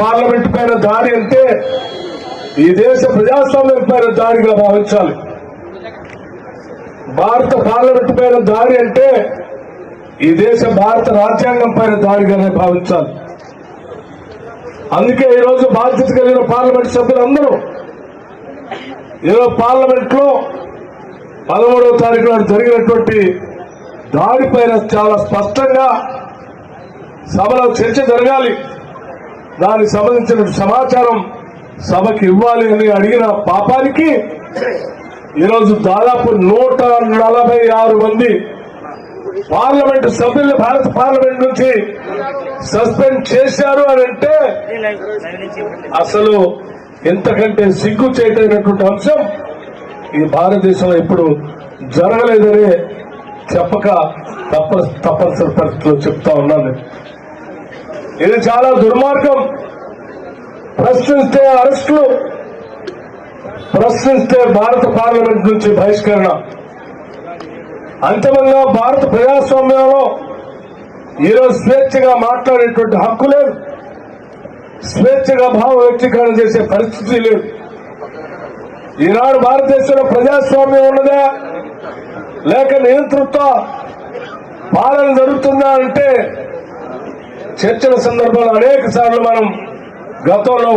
Parliament పైన దాడి అంటే ఈ దేశ ప్రజాస్వామ్యం పైన దాడిగా భావించాలి. భారత పార్లమెంట్ పైన దాడి అంటే ఈ దేశ భారత రాజ్యాంగం పైన దాడిగానే భావించాలి. అందుకే ఈరోజు బాధ్యత కలిగిన పార్లమెంట్ సభ్యులందరూ ఈరోజు పార్లమెంట్లో పదమూడవ తారీఖు నాడు జరిగినటువంటి దాడిపైన చాలా స్పష్టంగా సభలో చర్చ జరగాలి. దానికి సంబంధించిన సమాచారం సభకి ఇవ్వాలి అని అడిగిన పాపానికి ఈరోజు దాదాపు నూట నలభై ఆరు మంది పార్లమెంట్ సభ్యులు భారత పార్లమెంట్ నుంచి సస్పెండ్ చేశారు అని అంటే అసలు ఎంతకంటే సిగ్గు చేయటైనటువంటి అంశం ఈ భారతదేశంలో ఇప్పుడు జరగలేదని చెప్పక తప్ప తప్పనిసరి పరిస్థితిలో చెప్తా ఉన్నాను. ఇది చాలా దుర్మార్గం. ప్రశ్నిస్తే అరెస్టులు ప్రశ్నిస్తే భారత పార్లమెంట్ నుంచి బహిష్కరణ. అంతిమంగా భారత ప్రజాస్వామ్యంలో ఈరోజు స్వేచ్ఛగా మాట్లాడేటువంటి హక్కు లేదు. స్వేచ్ఛగా భావ వ్యక్తీకరణ చేసే పరిస్థితి లేదు. ఈనాడు భారతదేశంలో ప్రజాస్వామ్యం ఉన్నదా? లేక నియంతృత్వ పాలన జరుగుతుందా అంటే చర్చల సందర్భంలో అనేక సార్లు మనం గతంలో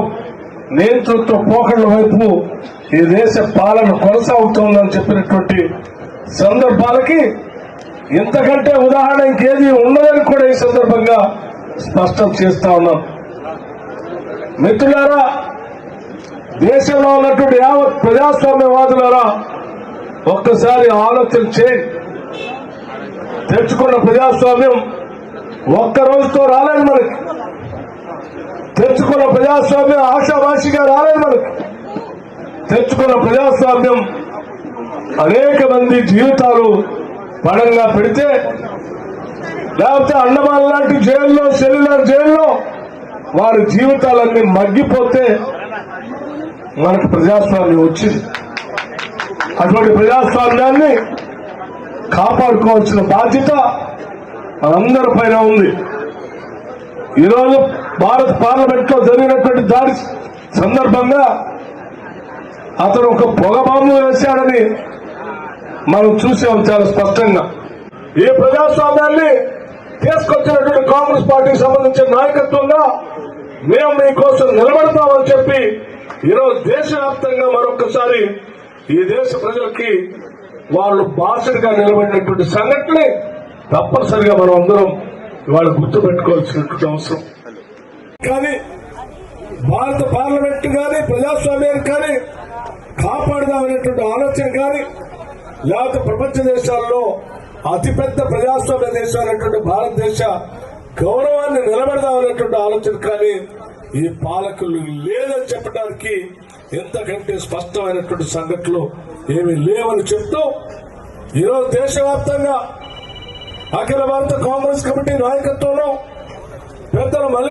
నియంతృత్వ పోకడల వైపు ఈ దేశ పాలన కొనసాగుతోందని చెప్పినటువంటి సందర్భాలకి ఇంతకంటే ఉదాహరణ ఇంకేది ఉండదని కూడా ఈ సందర్భంగా స్పష్టం చేస్తా ఉన్నాం. మిత్రులారా దేశంలో ఉన్నటువంటి యావత్ ప్రజాస్వామ్యవాదులారా ఒక్కసారి ఆలోచన చేయి. తెచ్చుకున్న ప్రజాస్వామ్యం ఒక్క రోజుతో రాలేదు మనకి తెచ్చుకున్న ప్రజాస్వామ్యం ఆశాభాషిగా రాలేదు మనకి తెచ్చుకున్న ప్రజాస్వామ్యం అనేక మంది జీవితాలు పడంగా పెడితే లేకపోతే అండమాన్ లాంటి జైల్లో సెల్యులర్ జైల్లో వారి జీవితాలన్నీ మగ్గిపోతే మనకు ప్రజాస్వామ్యం వచ్చింది. అటువంటి ప్రజాస్వామ్యాన్ని కాపాడుకోవాల్సిన బాధ్యత మనందరి పైన ఉంది. ఈరోజు భారత పార్లమెంట్లో జరిగినటువంటి దాడి సందర్భంగా అతను ఒక పొగ బాంబు వేశాడని మనం చూసాం చాలా స్పష్టంగా. ఈ ప్రజాస్వామ్యాన్ని తీసుకొచ్చినటువంటి కాంగ్రెస్ పార్టీకి సంబంధించిన నాయకత్వంగా మేము మీకోసం నిలబడతామని చెప్పి ఈరోజు దేశవ్యాప్తంగా మరొకసారి ఈ దేశ ప్రజలకి వాళ్ళు బాసడిగా నిలబడినటువంటి సంఘటనే తప్పనిసరిగా మనం అందరం ఇవాళ గుర్తు పెట్టుకోవాల్సినటువంటి అవసరం. కానీ భారత పార్లమెంట్ కానీ ప్రజాస్వామ్యాన్ని కానీ కాపాడదామనేటువంటి ఆలోచన కానీ లేకపోతే ప్రపంచ దేశాల్లో అతిపెద్ద ప్రజాస్వామ్య దేశాలైనటువంటి భారతదేశ గౌరవాన్ని నిలబెడదామనేటువంటి ఆలోచన కానీ ఈ పాలకులు లేదని చెప్పడానికి ఎంతకంటే స్పష్టమైనటువంటి సంఘటనలు ఏమీ లేవని చెప్తూ ఈరోజు దేశవ్యాప్తంగా అఖిల భారత కాంగ్రెస్ కమిటీ నాయకత్వంలో పెద్దలు మల్లి